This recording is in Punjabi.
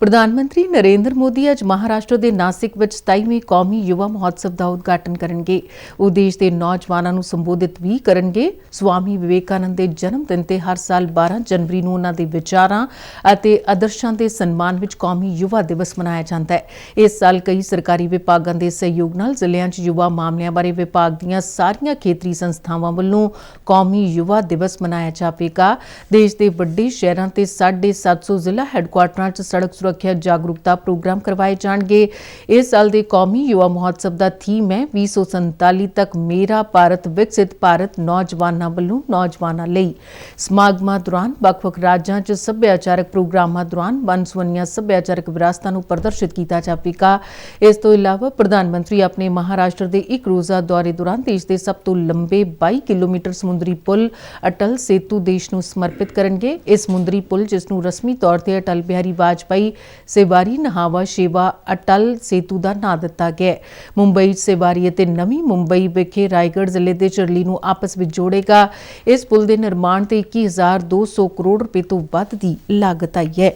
ਪ੍ਰਧਾਨ ਮੰਤਰੀ ਨਰਿੰਦਰ ਮੋਦੀ ਅੱਜ ਮਹਾਰਾਸ਼ਟਰ ਦੇ ਨਾਸਿਕ ਵਿੱਚ 27ਵੇਂ ਕੌਮੀ ਯੁਵਾ ਮਹੋਤਸਵ ਦਾ ਉਦਘਾਟਨ ਕਰਨਗੇ। ਉਹ ਦੇਸ਼ ਦੇ ਨੌਜਵਾਨਾਂ ਨੂੰ ਸੰਬੋਧਿਤ ਵੀ ਕਰਨਗੇ। ਸਵਾਮੀ ਵਿਵੇਕਾਨੰਦ ਦੇ ਜਨਮ ਦਿਨ ਤੇ ਹਰ ਸਾਲ 12 ਜਨਵਰੀ ਨੂੰ ਉਹਨਾਂ ਦੇ ਵਿਚਾਰਾਂ ਅਤੇ ਆਦਰਸ਼ਾਂ ਦੇ ਸਨਮਾਨ ਵਿੱਚ ਕੌਮੀ ਯੁਵਾ ਦਿਵਸ ਮਨਾਇਆ ਜਾਂਦਾ ਹੈ। ਇਸ ਸਾਲ ਕਈ ਸਰਕਾਰੀ ਵਿਭਾਗਾਂ ਦੇ ਸਹਿਯੋਗ ਨਾਲ ਜ਼ਿਲ੍ਹਿਆਂ 'ਚ ਯੁਵਾ ਮਾਮਲਿਆਂ ਬਾਰੇ ਵਿਭਾਗ ਦੀਆਂ ਸਾਰੀਆਂ ਖੇਤਰੀ ਸੰਸਥਾਵਾਂ ਵੱਲੋਂ ਕੌਮੀ ਯੁਵਾ ਦਿਵਸ ਮਨਾਇਆ ਜਾਵੇਗਾ। ਦੇਸ਼ ਦੇ ਵੱਡੇ ਸ਼ਹਿਰਾਂ ਤੇ 750 ਜ਼ਿਲ੍ਹਾ ਹੈੱਡਕੁਆਰਟਰਾਂ 'ਚ ਸੜਕ ਸੁਰੱਖਿਆ ਜਾਗਰੂਕਤਾ ਪ੍ਰੋਗਰਾਮ ਕਰਵਾਏ ਜਾਣਗੇ ਇਸ ਸਾਲ ਦੇ ਕੌਮੀ ਯੁਵਾ ਮਹੋਤਸਵ ਦਾ ਥੀਮ ਹੈ 2047 ਤੱਕ ਮੇਰਾ ਭਾਰਤ ਵਿਕਸਿਤ ਭਾਰਤ ਨੌਜਵਾਨਾਂ ਵੱਲੋਂ ਨੌਜਵਾਨਾਂ ਲਈ ਸਮਾਗਮਾਂ ਦੌਰਾਨ ਵੱਖ-ਵੱਖ ਰਾਜਾਂ 'ਚ ਸੱਭਿਆਚਾਰਕ ਪ੍ਰੋਗਰਾਮਾਂ ਦੌਰਾਨ ਵੰਨ-ਸੁਵੰਨੀਆਂ ਸੱਭਿਆਚਾਰਕ ਵਿਰਾਸਤਾਂ ਨੂੰ ਪ੍ਰਦਰਸ਼ਿਤ ਕੀਤਾ ਜਾਵੇਗਾ ਇਸ ਤੋਂ ਇਲਾਵਾ ਪ੍ਰਧਾਨ ਮੰਤਰੀ ਆਪਣੇ ਮਹਾਰਾਸ਼ਟਰ ਦੇ ਇੱਕ ਰੋਜ਼ਾ ਦੌਰੇ ਦੌਰਾਨ ਦੇਸ਼ ਦੇ ਸਭ ਤੋਂ ਲੰਬੇ 22 ਕਿਲੋਮੀਟਰ ਸਮੁੰਦਰੀ ਪੁਲ ਅਟਲ ਸੇਤੂ ਦੇਸ਼ ਨੂੰ ਸਮਰਪਿਤ ਕਰਨਗੇ ਇਸ ਸਮੁੰਦਰੀ ਪੁਲ ਜਿਸ ਨੂੰ ਰਸਮੀ ਤੌਰ ਤੇ ਅਟਲ ਬਿਹਾਰੀ ਵਾਜਪਾਈ ਸੇਵਾਰੀ ਨਹਾਵਾ ਸ਼ੇਵਾ ਅਟਲ ਸੇਤੂ ਦਾ ਨਾਂ ਦਿੱਤਾ ਗਿਆ ਹੈ। ਮੁੰਬਈ ਸੇਵਾਰੀ ਅਤੇ ਨਵੀਂ ਮੁੰਬਈ ਵਿਖੇ ਰਾਏਗੜ੍ਹ ਜ਼ਿਲ੍ਹੇ ਦੇ ਚਰਲੀ ਨੂੰ ਆਪਸ ਵਿੱਚ ਜੋੜੇਗਾ। ਇਸ ਪੁਲ ਦੇ ਨਿਰਮਾਣ ਤੇ 21200 ਕਰੋੜ ਰੁਪਏ ਤੋਂ ਵੱਧ ਦੀ ਲਾਗਤ ਆਈ ਹੈ।